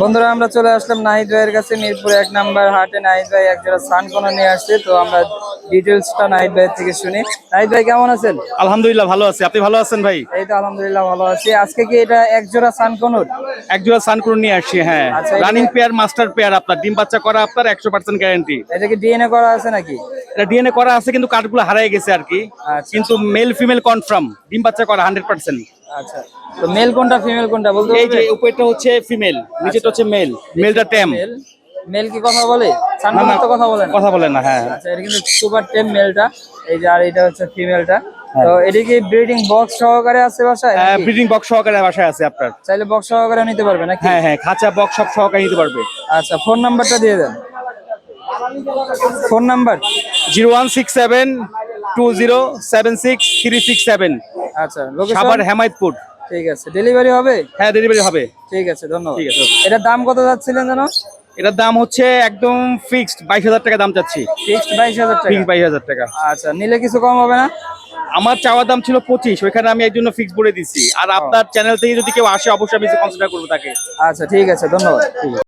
বন্ধুরা আমরা চলে আসলাম নাহিদ ভাইয়ের কাছে মিরপুর এক নাম্বার হাটে। নাহিদ ভাই এক জোড়া সানকোনা নিয়ে আসছে তো আমরা ডিটেলসটা নাহিদ ভাইয়ের থেকে শুনি। নাহিদ ভাই কেমন আছেন? আলহামদুলিল্লাহ ভালো আছি। আপনি ভালো আছেন ভাই? এই তো আলহামদুলিল্লাহ ভালো আছি। আজকে কি এটা এক জোড়া সানকোনুর? এক জোড়া সানক্রুন নিয়ে আসছি হ্যাঁ। রানিং পেয়ার মাস্টার পেয়ার আপনার। ডিম বাচ্চা করা আপনার একশো পার্সেন্ট গ্যারান্টি এটা কি ডিএনএ করা আছে নাকি? এটা ডিএনএ করা আছে কিন্তু কার্ডগুলো হারিয়ে গেছে আর কি। আচ্ছা। কিন্তু মেল ফিমেল কনফার্ম ডিম বাচ্চা করা হান্ড্রেড পার্সেন্ট আচ্ছা। তো মেল কোনটা ফিমেল কোনটা বলতে এই যে উপরটা হচ্ছে ফিমেল নিচেটা হচ্ছে মেল মেলটা টেম মেল কি কথা বলে? সানকোনুর তো কথা বলে না? কথা বলে না হ্যাঁ। আচ্ছা এটা কিন্তু সুপার টেম মেলটা এই যে আর এটা হচ্ছে ফিমেলটা হ্যাঁ। তো এটা কি ব্রিডিং বক্স সহকারে আছে বাসায় নাকি? ব্রিডিং বক্স সহকারে বাসায় আছে আপনার। চাইলে বক্স সহকারে নিতে পারবে নাকি? হ্যাঁ হ্যাঁ খাঁচা বক্স সব সহকারে নিতে পারবে। আচ্ছা ফোন নাম্বারটা দিয়ে দেন। Phone number zero one six seven two zero seven six three six seven. আচ্ছা হেমায়তপুর। ঠিক আছে ডেলিভারি হবে? হ্যাঁ ডেলিভারি হবে। ঠিক আছে ধন্যবাদ। ঠিক আছে, এটার দাম কত যাচ্ছিলেন জানো এটার দাম হচ্ছে একদম ফিক্সড বাইশ হাজার টাকা দাম চাচ্ছি। ফিক্সড বাইশ হাজার টাকা। ফিক্সড বাইশ হাজার টাকা। আচ্ছা নিলে কিছু কম হবে না? আমার চাওয়ার দাম ছিল পঁচিশ ওইখানে আমি একজন ফিক্স বলে দিছি। আর আপনার চ্যানেল থেকে যদি কেউ আসে অবশ্যই আমি কনসিডার করব তাকে। আচ্ছা ঠিক আছে ধন্যবাদ।